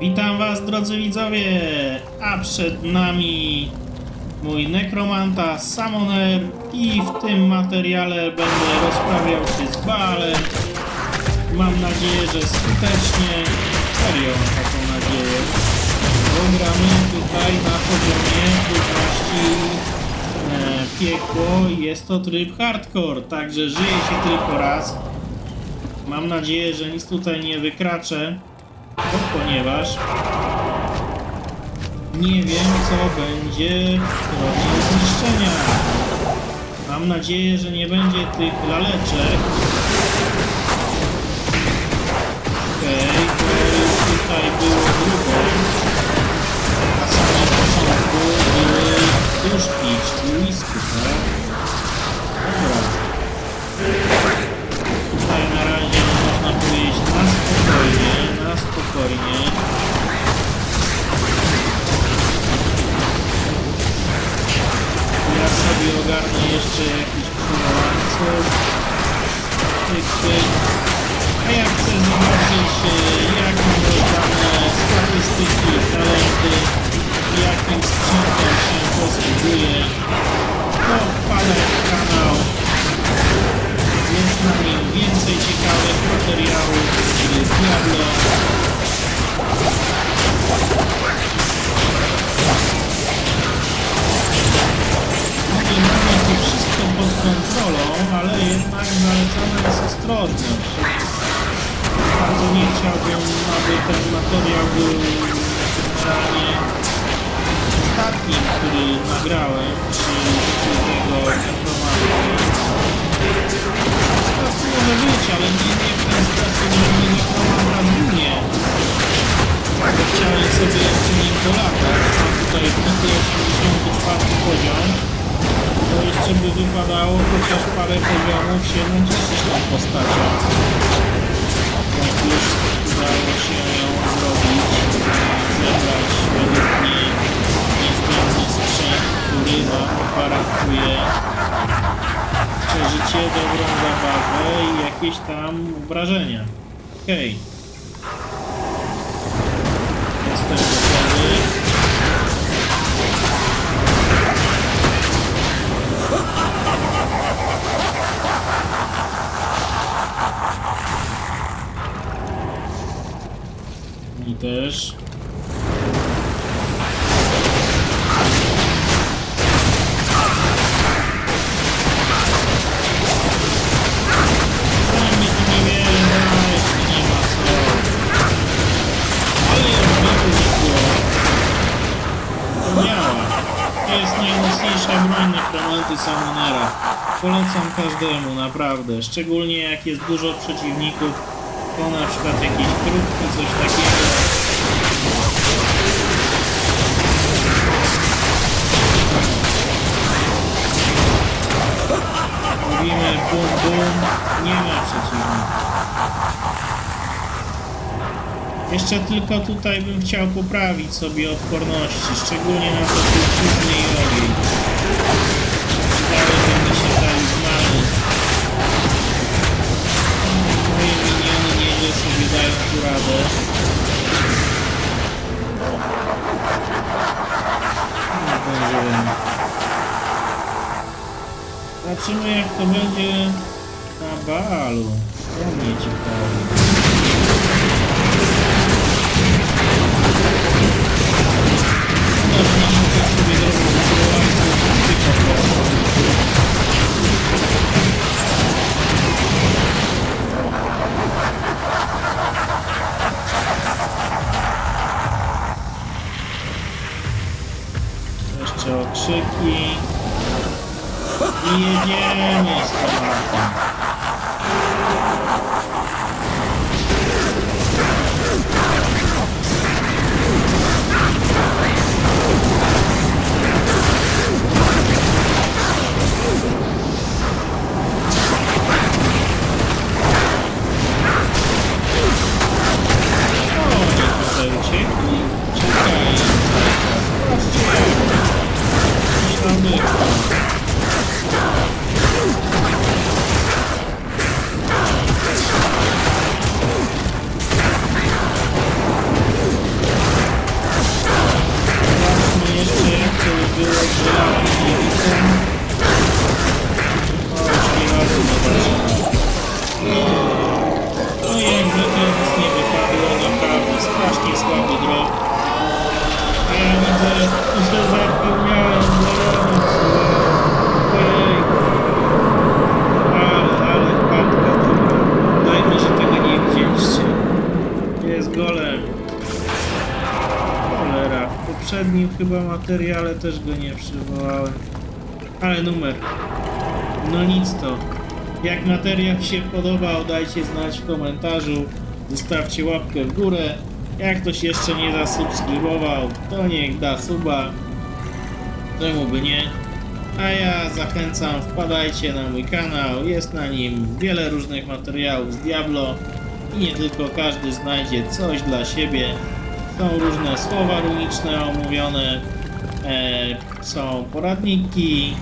Witam Was, drodzy widzowie! A przed nami mój nekromanta Summoner i w tym materiale będę rozprawiał się z Baalem. Mam nadzieję, że skutecznie. Serio taką nadzieję. Bo gramy tutaj na poziomie trudności e, piekło jest to tryb hardcore, także żyje się tylko raz. Mam nadzieję, że nic tutaj nie wykraczę, ponieważ nie wiem, co będzie w stronie zniszczenia. Mam nadzieję, że nie będzie tych laleczek. Okej, już tutaj było grubo. Jeszcze. Tyk, tyk. A ja chcę zobaczyć jak mam rozdane statystyki, talenty, jakim sprzętem się posługuję. To wpadaj w kanał. Jest na nim więcej ciekawych materiałów, czyli Diablo. Kontrolą, ale jednak zalecana jest ostrożność. Bardzo nie chciałbym, aby ten materiał był generalnie ostatnim, który nagrałem, przy tego informacji. Ostatni może ale nie, nie w ten sposób, że mi nekromanta ginie. Bo chciałem sobie To jeszcze by wypadało chociaż parę poziomów się naciszyć tą postacią. Jak już udało się ją zrobić, zebrać według mnie niezbędny sprzęt, który nam gwarantuje przeżycie, dobrą zabawę i jakieś tam wrażenia. Okej. Jestem gotowy. Nekromanty Summonera. Polecam każdemu, naprawdę. Szczególnie jak jest dużo przeciwników, to na przykład jakieś krótki, coś takiego. Nie ma przeciwników. Jeszcze tylko tutaj bym chciał poprawić sobie odporności, szczególnie na to trucizny i ogień. Przydałyby mi się talizmany. Moje miniony nieźle sobie dają tu radę. Zdążyłem. Zobaczymy jak to będzie na Baalu. To mnie ciekawi. Można Jeszcze okrzyki. I jedziemy z tematem. Poprzednim chyba materiale też go nie przywołałem. Ale numer. No nic to. Jak materiał się podobał, dajcie znać w komentarzu. Zostawcie łapkę w górę. Jak ktoś jeszcze nie zasubskrybował, to niech da suba. Czemu by nie? A ja zachęcam, wpadajcie na mój kanał. Jest na nim wiele różnych materiałów z Diablo. I nie tylko każdy znajdzie coś dla siebie. Są różne słowa runiczne omówione. E, są poradniki.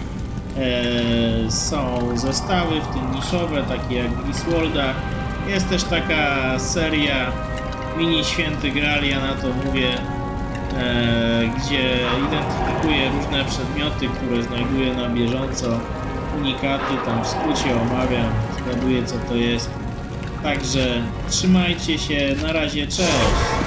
E, są zestawy, w tym niszowe, takie jak Griswolda. Jest też taka seria Mini Święty Graal, ja na to mówię, e, gdzie identyfikuję różne przedmioty, które znajduję na bieżąco, unikaty, tam w skrócie omawiam, zgaduję co to jest. Także trzymajcie się, na razie, cześć!